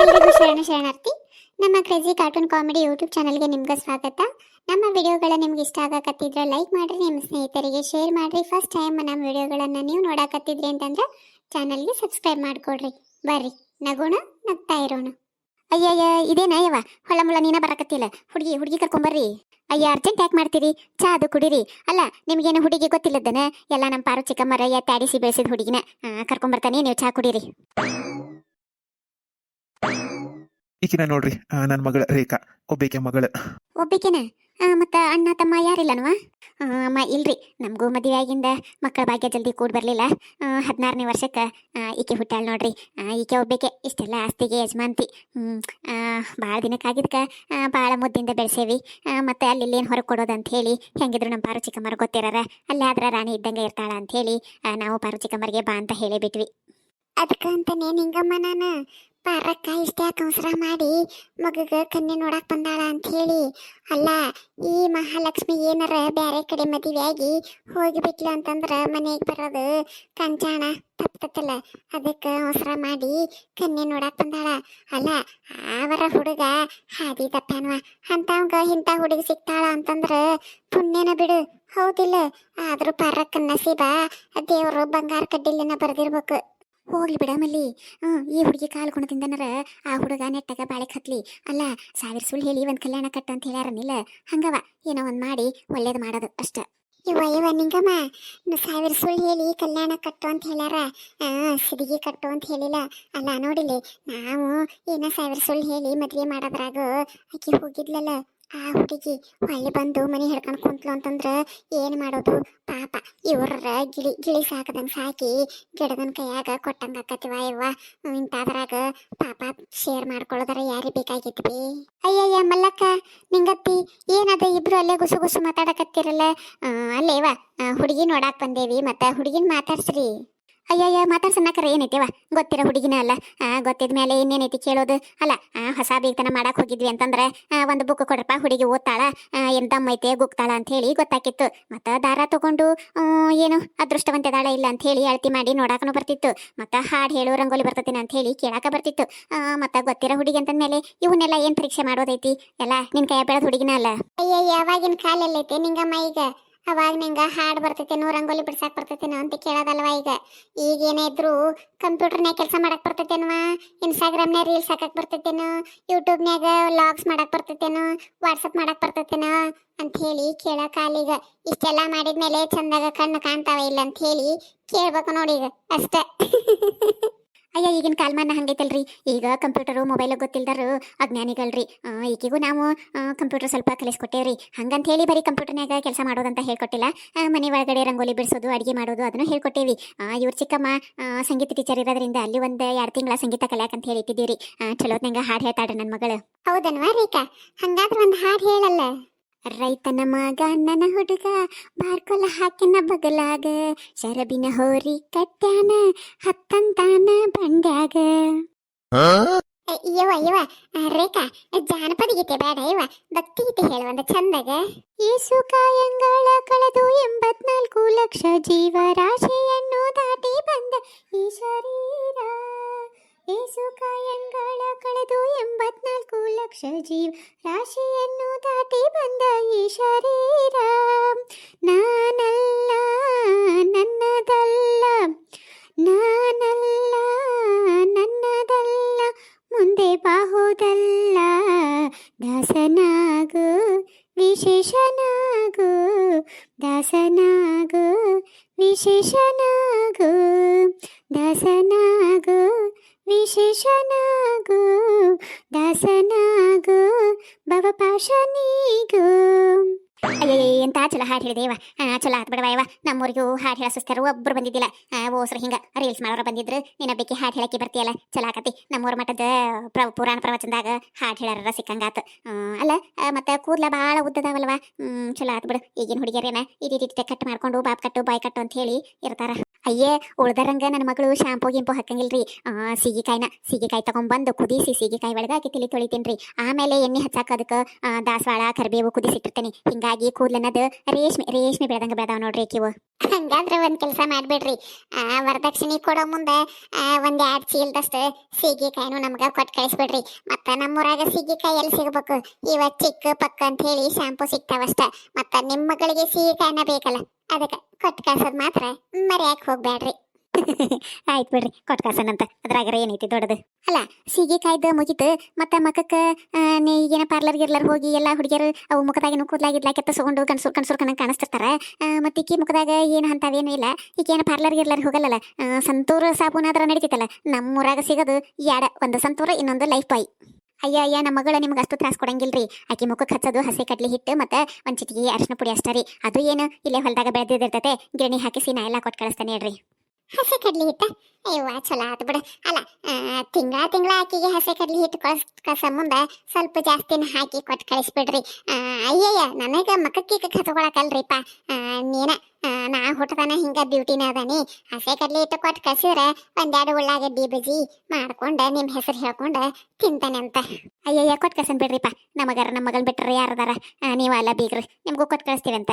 ಎಲ್ರಿಗೂ ಶರಣ ಶರಣಾರ್ಥಿ ನಮ್ಮ ಕ್ರೇಜಿ ಕಾರ್ಟೂನ್ ಕಾಮಿಡಿ ಯೂಟ್ಯೂಬ್ ಚಾನಲ್ಗೆ ನಿಮ್ಗೆ ಸ್ವಾಗತ. ನಮ್ಮ ವಿಡಿಯೋಗಳ ನಿಮ್ಗೆ ಇಷ್ಟ ಆಗಕತ್ತಿದ್ರೆ ಲೈಕ್ ಮಾಡ್ರಿ, ನಿಮ್ಮ ಸ್ನೇಹಿತರಿಗೆ ಶೇರ್ ಮಾಡ್ರಿ. ಫಸ್ಟ್ ಟೈಮ್ ನಮ್ಮ ವಿಡಿಯೋಗಳನ್ನು ನೀವು ನೋಡಕತ್ತಿದ್ರಿ ಅಂತಂದ್ರೆ ಚಾನಲ್ಗೆ ಸಬ್ಸ್ಕ್ರೈಬ್ ಮಾಡ್ಕೊಡ್ರಿ. ಬರ್ರಿ, ನಗೋಣ, ನಗ್ತಾ ಇರೋಣ. ಅಯ್ಯಯ್ಯ, ಇದೇನ ಯವ ಹೊಳ ಮುಳ ನೀನ ಬರಕತ್ತಿಲ್ಲ. ಹುಡುಗಿ ಹುಡುಗಿ ಕರ್ಕೊಂಬರ್ರಿ ಅಯ್ಯ ಅರ್ಜೆಂಟ್ ಯಾಕೆ ಮಾಡ್ತೀರಿ? ಚಾ ಅದು ಕುಡೀರಿ. ಅಲ್ಲ, ನಿಮಗೇನು ಹುಡುಗಿ ಗೊತ್ತಿಲ್ಲದನ ಎಲ್ಲ ನಮ್ಮ ಪಾರು ಚಿಕ್ಕಮ್ಮರಯ್ಯ, ತ್ಯಾಡಿಸಿ ಬೆಳೆಸಿದ ಹುಡುಗಿನ ಕರ್ಕೊಂಬರ್ತಾನೆ ನೀವು ಚಾ ಕುಡೀರಿ. ಈಕಿನ ನೋಡ್ರಿ ನನ್ನ ಮಗಳ ರೇಖಾ ಒಬ್ಬೇಕೆ ಮಗಳು. ಒಬ್ಬೇಕೆನ? ಮತ್ತ ಅಣ್ಣ ತಮ್ಮ ಯಾರಿಲ್ಲನವಾ ಅಮ್ಮ ಇಲ್ರಿ ನಮಗೂ ಮದುವೆ ಆಗಿಂದ ಮಕ್ಕಳ ಭಾಗ್ಯ ಜಲ್ದಿ ಕೂಡ್ ಬರಲಿಲ್ಲ. ಹದಿನಾರನೇ ವರ್ಷಕ್ಕೆ ಈಕೆ ಹುಟ್ಟಾಳ ನೋಡ್ರಿ. ಈಕೆ ಒಬ್ಬಕೆ ಇಷ್ಟೆಲ್ಲ ಆಸ್ತಿಗೆ ಯಜಮಾನ್ತಿ. ಭಾಳ ದಿನಕ್ಕಾಗಿದ್ಕ ಭಾಳ ಮುದ್ದಿಂದ ಬೆಳೆಸೇವಿ. ಮತ್ತು ಅಲ್ಲಿ ಇಲ್ಲೇನು ಹೊರಗೆ ಕೊಡೋದು ಅಂತ ಹೇಳಿ ಹೆಂಗಿದ್ರು ನಮ್ಮ ಪಾರು ಚಿಕ್ಕಮ್ಮರು ಗೊತ್ತಿರಾರ ಅಲ್ಲೇ ಆದ್ರೆ ರಾಣಿ ಇದ್ದಂಗೆ ಇರ್ತಾಳ ಅಂತ ಹೇಳಿ ನಾವು ಪಾರು ಚಿಕ್ಕಮ್ಮರಿಗೆ ಬಾ ಅಂತ ಹೇಳಿ ಬಿಟ್ವಿ. ಅದಕ್ಕಂತಾನೆ ನಿಂಗಮ್ಮ ನಾನು. ಪಾರಕ್ಕ ಇಷ್ಟ ಅವಸರ ಮಾಡಿ ಮಗಗ ಕನ್ಯೆ ನೋಡಕ್ ಬಂದಾಳ ಅಂತ ಹೇಳಿ. ಅಲ್ಲ, ಈ ಮಹಾಲಕ್ಷ್ಮಿ ಏನಾರ ಬ್ಯಾರೆ ಕಡೆ ಮದುವೆಯಾಗಿ ಹೋಗಿಬಿಟ್ಲ ಅಂತಂದ್ರ ಮನೆಗೆ ಬರೋದು ಕಂಚಾಣ ತಪ್ಪತ್ತಲ್ಲ ಅದಕ್ಕೆ ಅವಸರ ಮಾಡಿ ಕನ್ಯೆ ನೋಡಕ್ ಬಂದಾಳ. ಅಲ್ಲ ಅವರ ಹುಡುಗ ಹಾದಿ ತಪ್ಪ್ಯಾನ್ವ. ಅಂತವಂಗ ಇಂಥ ಹುಡುಗಿ ಸಿಗ್ತಾಳ ಅಂತಂದ್ರ ಪುಣ್ಯನ ಬಿಡು. ಹೌದಿಲ್ಲ. ಆದ್ರೂ ಪಾರಕ್ಕ ನಸೀಬ ದೇವರು ಬಂಗಾರ ಕಡ್ಡಿಲಿನ ಬರ್ದಿರ್ಬೇಕು. ಹೋಗ್ಲಿ ಬಿಡ ಮಲ್ಲಿ. ಹ್ಮ್, ಈ ಹುಡುಗಿ ಕಾಲು ಗುಣದಿಂದನರ ಆ ಹುಡುಗ ನೆಟ್ಟಾಗ ಬಾಳೆ ಹತ್ಲಿ. ಅಲ್ಲ, ಸಾವಿರ ಸುಳ್ಳು ಹೇಳಿ ಒಂದ್ ಕಲ್ಯಾಣ ಕಟ್ಟ ಅಂತ ಹೇಳ್ಯಾರನಿಲ್ಲ ಹಂಗವ, ಏನೋ ಒಂದ್ ಮಾಡಿ ಒಳ್ಳೇದು ಮಾಡೋದು ಅಷ್ಟ. ಇವ ಇವ ನಿಂಗಮ್ಮ ಸಾವಿರ ಸುಳ್ಳು ಹೇಳಿ ಕಲ್ಯಾಣ ಕಟ್ಟು ಅಂತ ಹೇಳ್ಯಾರ. ಆ ಸಿಡಿಗೆ ಕಟ್ಟು ಅಂತ ಹೇಳಿಲ್ಲ. ಅಲ್ಲ ನೋಡಿಲಿ ನಾವು ಏನೋ ಸಾವಿರ ಸುಳ್ಳು ಹೇಳಿ ಮದ್ವೆ ಮಾಡೋದ್ರಾಗ ಆಕಿ ಹೋಗಿದ್ಲಲ್ಲ. ಆ ಹುಡುಗಿ ಅಲ್ಲಿ ಬಂದು ಮನೆ ಹಿಡ್ಕೊಂಡು ಕುಂತ್ಲು ಅಂತಂದ್ರೆ ಏನು ಮಾಡೋದು? ಪಾಪ, ಇವ್ರ ಗಿಳಿ ಗಿಳಿ ಸಾಕದಂಗೆ ಸಾಕಿ ಗಿಡದನ್ ಕೈಯಾಗ ಕೊಟ್ಟಂಗೆ ಆಕತಿವ ಇವ ಇಂಥದ್ರಾಗ ಪಾಪ ಶೇರ್ ಮಾಡ್ಕೊಳ್ಳೋದಾರ ಯಾರಿಗೆ ಬೇಕಾಗಿತ್ತು ಬಿ? ಅಯ್ಯಯ್ಯ ಮಲ್ಲಕ್ಕ, ನಿಂಗತ್ತಿ, ಏನದ ಇಬ್ರು ಅಲ್ಲೇ ಗುಸು ಗುಸು ಮಾತಾಡಕತ್ತಿರಲ್ಲ? ಅಲ್ಲೇವಾ ಹುಡುಗಿ ನೋಡಾಕ್ ಬಂದೇವಿ ಮತ್ತೆ ಹುಡುಗಿನ ಮಾತಾಡ್ಸ್ರಿ. ಅಯ್ಯಯ್ಯ ಮಾತಾಡ್ಸನ್ನಕರ ಏನೈತಿವ? ಗೊತ್ತಿರೋ ಹುಡುಗಿನ ಅಲ್ಲ. ಗೊತ್ತಿದ ಮೇಲೆ ಇನ್ನೇನೈತಿ ಕೇಳೋದು? ಅಲ್ಲ ಹೊಸ ಬೀಗ್ತನ ಮಾಡಕ್ ಹೋಗಿದ್ವಿ ಅಂತಂದ್ರೆ ಒಂದು ಬುಕ್ ಕೊಡ್ರಪ್ಪ, ಹುಡುಗಿ ಓದ್ತಾಳ. ಎಂತಮ್ಮೈತೆ ಐತೆ ಗುಕ್ತಾಳ ಅಂತ ಹೇಳಿ ಗೊತ್ತಾಕಿತ್ತು. ಮತ್ತ ದಾರ ತಗೊಂಡು ಏನು ಏನು ಅದೃಷ್ಟವಂತದಾಳ ಇಲ್ಲ ಅಂತ ಹೇಳಿ ಅಳತಿ ಮಾಡಿ ನೋಡಾಕನು ಬರ್ತಿತ್ತು. ಮತ್ತ ಹಾಡ್ ಹೇಳು, ರಂಗೋಲಿ ಬರ್ತತಿನ ಅಂತ ಹೇಳಿ ಕೇಳಾಕ ಬರ್ತಿತ್ತು. ಮತ್ತ ಗೊತ್ತಿರೋ ಹುಡುಗಿ ಅಂತಂದ್ಮೇಲೆ, ಇವನ್ನೆಲ್ಲ ಏನ್ ಪರೀಕ್ಷೆ ಮಾಡೋದೈತಿ? ಎಲ್ಲ ನಿನ್ ಕೈ ಬೆಳೆದ ಹುಡುಗಿನ ಅಲ್ಲ? ಅಯ್ಯಯ್ಯ ಯಾವಾಗಿನ ಕಾಲಲ್ಲೈತೆ ನಿಂಗಮ್ಮ ಈಗ. ಅವಾಗ ನಿಂಗೆ ಹಾಡ್ ಬರ್ತೈತೇನೋ ರಂಗೋಲಿ ಬಿಡ್ಸಾಕ್ ಬರ್ತೈತೇನೋ ಅಂತ ಕೇಳೋದಲ್ವಾ ಈಗ. ಈಗ ಏನೇ ಇದ್ರು ಕಂಪ್ಯೂಟರ್ನ್ಯಾಗ ಕೆಲಸ ಮಾಡಕ್ ಬರ್ತೈತೇನವ ಇನ್ಸ್ಟಾಗ್ರಾಮ್ನ್ಯಾಗ ರೀಲ್ಸ್ ಹಾಕಕ್ ಬರ್ತೈತೇನೋ ಯೂಟ್ಯೂಬ್ನ್ಯಾಗ ಲಾಗ್ಸ್ ಮಾಡಕ್ ಬರ್ತೈತೇನೋ ವಾಟ್ಸಪ್ ಮಾಡಕ್ ಬರ್ತೈತೇನೋ ಅಂತ ಹೇಳಿ ಕೇಳೋ ಕಾಲೀಗ ಇಷ್ಟೆಲ್ಲ ಮಾಡಿದ್ಮೇಲೆ ಚಂದಾಗ ಕಣ್ಣು ಕಾಣ್ತಾವ ಇಲ್ಲ ಅಂತ ಹೇಳಿ ಕೇಳ್ಬೇಕು ನೋಡಿ ಈಗ ಅಷ್ಟೇ. ಅಯ್ಯ ಈಗಿನ ಕಾಲ್ಮಾನ ಹಂಗೈತಲ್ರಿ. ಈಗ ಕಂಪ್ಯೂಟರು ಮೊಬೈಲ್ ಗೊತ್ತಿಲ್ದರು ಅಜ್ಞಾನಿಗಳ್ರಿ. ಆ, ಈಗಿಗೂ ನಾವು ಕಂಪ್ಯೂಟರ್ ಸ್ವಲ್ಪ ಕಲಿಸ್ಕೊಟ್ಟೇವ್ರಿ. ಹಂಗಂತ ಹೇಳಿ ಬರೀ ಕಂಪ್ಯೂಟರ್ನಾಗ ಕೆಲಸ ಮಾಡೋದಂತ ಹೇಳ್ಕೊಟ್ಟಿಲ್ಲ. ಮನೆ ಒಳಗಡೆ ರಂಗೋಲಿ ಬಿಡಿಸೋದು ಅಡುಗೆ ಮಾಡೋದು ಅದನ್ನು ಹೇಳ್ಕೊಟ್ಟೇವಿ. ಇವ್ರ ಚಿಕ್ಕಮ್ಮ ಸಂಗೀತ ಟೀಚರ್ ಇರೋದ್ರಿಂದ ಅಲ್ಲಿ ಒಂದು ಎರಡು ತಿಂಗಳ ಸಂಗೀತ ಕಲಿಯಾಕ ಅಂತ ಹೇಳಿ ರೀ ಚಲೋತ್ನಂಗ ಹಾಡು ಹೇಳ್ತಾಳ್ರಿ ನನ್ನ ಮಗಳು. ಹೌದನ್ವಾ ರೇಖಾ? ಹಂಗಾದ್ರೆ ಒಂದು ಹಾಡು ಹೇಳಲ್ಲ? ರೈತನ ಮಗ ನನ್ನ ಹುಡುಗ ಬಾರ್ಕೊಲ ಹಾಕಿನ ಬಗಲಾಗ ಶರಬಿನ ಹೋರಿ ಕಟ್ಟ್ಯಾನ ಹತ್ತಂತಾನ ಬಂಡ್ಯಾಗ. ಇವ ಇವ ರೇಖಾ ಜಾನಪದ ಗೀತೆ ಬೇಡ ಇವ ಭಕ್ತಿ ಗೀತೆ ಹೇಳುವಂತ ಚಂದಾಗ. ಏಸು ಕಾಯಂಗಳ ಕಳೆದು ಎಂಬತ್ನಾಲ್ಕು ಲಕ್ಷ ಜೀವರಾಶಿಯನ್ನು ದಾಟಿ ಬಂದ ಈ ಕಾಯಂಗಳ ಕಳೆದು ಎಂಬತ್ನಾಲ್ಕು ಲಕ್ಷ ಜೀವ ರಾಶಿಯನ್ನು ದಾಟಿ ಬಂದ ಈ ಶರೀರ. ನಾನಲ್ಲ, ನನ್ನದಲ್ಲ ನಾನಲ್ಲ, ನನ್ನದಲ್ಲ, ಮುಂದೆ ಬಾಹುದಲ್ಲ. ದಾಸನಾಗು, ವಿಶೇಷನಾಗು ದಾಸನಾಗು ವಿಶೇಷನಾಗು, ದಾಸನಾಗು. ವಿಶೇಷನಾಗು ದಾಸನಾಗು ಭವಪಾಶನಿಗೂ ಅಯ್ಯಯ್ಯ ಎಂತ ಚಲೋ ಹಾಡು ಹೇಳಿದೇವ ಚಲೋ ಆತ್ ಬಿಡವ ಯವ ನಮ್ಮೂರಿಗೂ ಹಾಡು ಹೇಳ ಸುಸ್ತಾರು ಒಬ್ರು ಬಂದಿದ್ದಿಲ್ಲ. ಓಸ್ರು ಹಿಂಗ. ರೀಲ್ಸ್ ಮಾಡೋರು ಬಂದಿದ್ರು. ನಿನ್ನ ಬೇಕಿ ಹಾಡು ಹೇಳಕ್ಕೆ ಬರ್ತೀಯಲ್ಲ. ಚಲೋ ಆಕತಿ. ನಮ್ಮೂರ ಮಠದ ಪ್ರ ಪುರಾಣ ಪ್ರವಚನದಾಗ ಹಾಡು ಹೇಳಾರ ಸಿಕ್ಕಂಗಾತ. ಅಲ್ಲ ಮತ್ತೆ ಕೂದ್ಲ ಭಾಳ ಉದ್ದದಾವಲ್ವ. ಚಲೋ ಆತ್ ಬಿಡು. ಈಗಿನ ಹುಡುಗಿಯರೇನ ರೀತಿ ಕಟ್ ಮಾಡ್ಕೊಂಡು ಬಾಬ್ ಕಟ್ಟು ಬಾಯ್ ಕಟ್ಟು ಅಂತ ಹೇಳಿ ಇರ್ತಾರ. ಅಯ್ಯೇ ಉಳ್ದರಂಗ ನನ್ನ ಮಗಳು ಶಾಂಪು ಗಿಂಪು ಹಾಕಂಗಿಲ್ರಿ. ಆ, ಸೀಗಿಕಾಯಿ ತಗೊಂಡ್ಬಂದು ಕುದಿಸಿ ಸೀಗೆಕಾಯಿ ಒಳಗೆ ಹಾಕಿ ತಿಳಿ ತೊಳಿತೀನಿ ಆಮೇಲೆ ಎಣ್ಣೆ ಹಚ್ಚಾಕ ಅದಕ್ಕೆ ದಾಸವಾಳ ಕರಿಬೇವು ಕುದಿಸಿಟ್ಟಿರ್ತೇನೆ. ಹಿಂಗಾಗಿ ಹಿಂಗಾಗಿ ಕೂದಲನ್ನದು ರೇಷ್ಮೆ ರೇಷ್ಮೆ ಬೆಳೆದಂಗ ಬೆಳೆದಾವ ನೋಡ್ರಿ ಆಕಿವು. ಹಂಗಂದ್ರ ಒಂದ್ ಕೆಲಸ ಮಾಡ್ಬಿಡ್ರಿ. ಆ, ವರದಕ್ಷಿಣೆ ಕೊಡೋ ಮುಂದೆ ಒಂದ್ ಎರಡ್ ಚೀಲದಷ್ಟು ಸೀಗೆಕಾಯಿನು ನಮ್ಗ ಕೊಟ್ಟು ಕಳಿಸ್ಬಿಡ್ರಿ. ಮತ್ತ ನಮ್ಮೂರಾಗ ಸೀಗೆಕಾಯಿ ಎಲ್ಲಿ ಸಿಗಬೇಕು? ಇವ ಚಿಕ್ಕ ಪಕ್ಕ ಅಂತ ಹೇಳಿ ಶಾಂಪೂ ಸಿಗ್ತಾವಷ್ಟ ಮತ್ತ ನಿಮ್ಮ ಮಗಳಿಗೆ ಸೀಗೆಕಾಯಿನ ಬೇಕಲ್ಲ, ಅದಕ್ಕೆ ಕೊಟ್ಟು ಕಳ್ಸೋದ್ ಮಾತ್ರ ಮರ್ಯಾಕೆ ಹೋಗ್ಬೇಡ್ರಿ ಆಯ್ತು ಬಿಡ್ರಿ, ಕೊಟ್ಟು ಕಳ್ಸನಂತ ಅದ್ರಾಗರ ಏನೈತಿ ದೊಡ್ಡದು. ಅಲ್ಲ ಸೀಗೆಕಾಯ್ದು ಮುಗಿತು. ಮತ್ತೆ ಮಕ್ಕ ಈಗೇನ ಪಾರ್ಲರ್ ಗಿರ್ಲರ್ ಹೋಗಿ ಎಲ್ಲ ಹುಡುಗಿಯರು ಅವು ಮುಖದಾಗಿನ ಕೂದಲಾಗಿದ್ಲ ಕೆತ್ತಸ್ಕೊಂಡು ಕನ್ಸೂರ್ ಕನ್ಸೂರ್ ಕಣಂಗ್ ಕಾಣಿಸ್ತಿರ್ತಾರ. ಮತ್ತೆ ಈಕಿ ಮುಖದಾಗ ಏನು ಅಂತವೇನು ಇಲ್ಲ. ಏನ ಪಾರ್ಲರ್ ಗಿರ್ಲರ್ ಹೋಗಲ್ಲಲ್ಲ ಸಂತೂರ್ ಸಾಬೂನ್ ಆದ್ರ ನಡೀತೈತಲ್ಲ. ನಮ್ಮೂರಾಗ ಸಿಗೋದು ಎರಡ ಒಂದು ಸಂತೂರ್, ಇನ್ನೊಂದು ಲೈಫ್ ಬಾಯ್ ಅಯ್ಯ ಅಯ್ಯ, ನಮ್ಮ ಮಗಳ ನಿಮ್ಗೆ ಅಷ್ಟು ತ್ರಾಸ ಕೊಡಂಗಿಲ್ರಿ. ಆಕಿ ಮುಖಕ್ಕೆ ಹಚ್ಚೋದು ಹಸಿ ಕಡ್ಲಿ ಹಿಟ್ಟು ಮತ್ತೆ ಒಂದು ಚಿಟಿಗೆ ಅರಿಶಿನ ಪುಡಿ ಅಷ್ಟೇ ರೀ. ಅದು ಏನು, ಇಲ್ಲೇ ಹೊಲದಾಗ ಬೆಳೆದಿರ್ತೈತೆ ಗಿರಣಿ ಹಾಕಿಸಿ ನಾ ಎಲ್ಲ ಕೊಟ್ಟು ಕಳಿಸ್ತಾನೆ ಹೇಳ್ರಿ. ಹಸಿ ಕಡ್ಲಿ ಹಿಟ್ಟ? ಅಯ್ಯವ್ವ ಚಲೋ ಆತು ಬಿಡು. ಅಲ್ಲ ತಿಂಗಳ ತಿಂಗಳ ಆಕಿಗೆ ಹಸಿ ಕಡ್ಲಿ ಹಿಟ್ಟು ಕಳ್ಸ್ ಕಳ್ಸ ಮುಂದೆ ಸ್ವಲ್ಪ ಜಾಸ್ತಿನ ಹಾಕಿ ಕೊಟ್ಟು ಕಳಿಸ್ಬಿಡ್ರಿ. ಅಯ್ಯಯ್ಯ, ನನಗೆ ಮಕ್ಕಕ್ಕೆ ಹಚ್ಕೊಳಕಲ್ರಿಪ್ಪ ನೀನ ನಾ ಹುಟ್ಟದನ ಹಿಂಗ ಬ್ಯೂಟಿನ ಅದಾನಿ. ಹಸಿ ಕಡ್ಲಿ ಹಿಟ್ಟು ಕೊಟ್ಟು ಕಳ್ಸಿದ್ರೆ ಒಂದೆರಡು ಉಳ್ಳಾಗಡ್ಡಿ ಬಜಿ ಮಾಡ್ಕೊಂಡ ನಿಮ್ಮ ಹೆಸರು ಹೇಳ್ಕೊಂಡ ತಿಂತಾನೆ ಅಂತ. ಅಯ್ಯಯ್ಯ ಕೊಟ್ಟು ಕಳ್ಸನ್ ಬಿಡ್ರಿಪ್ಪ. ನಮಗಾರ ನಮ್ಮ ಮಗನ್ ಬಿಟ್ರೆ ಯಾರದಾರ? ನೀವಲ್ಲ ಬೀಗ್ರಿ. ನಿಮ್ಗೂ ಕೊಟ್ಟು ಕಳಿಸ್ತೀವಂತ.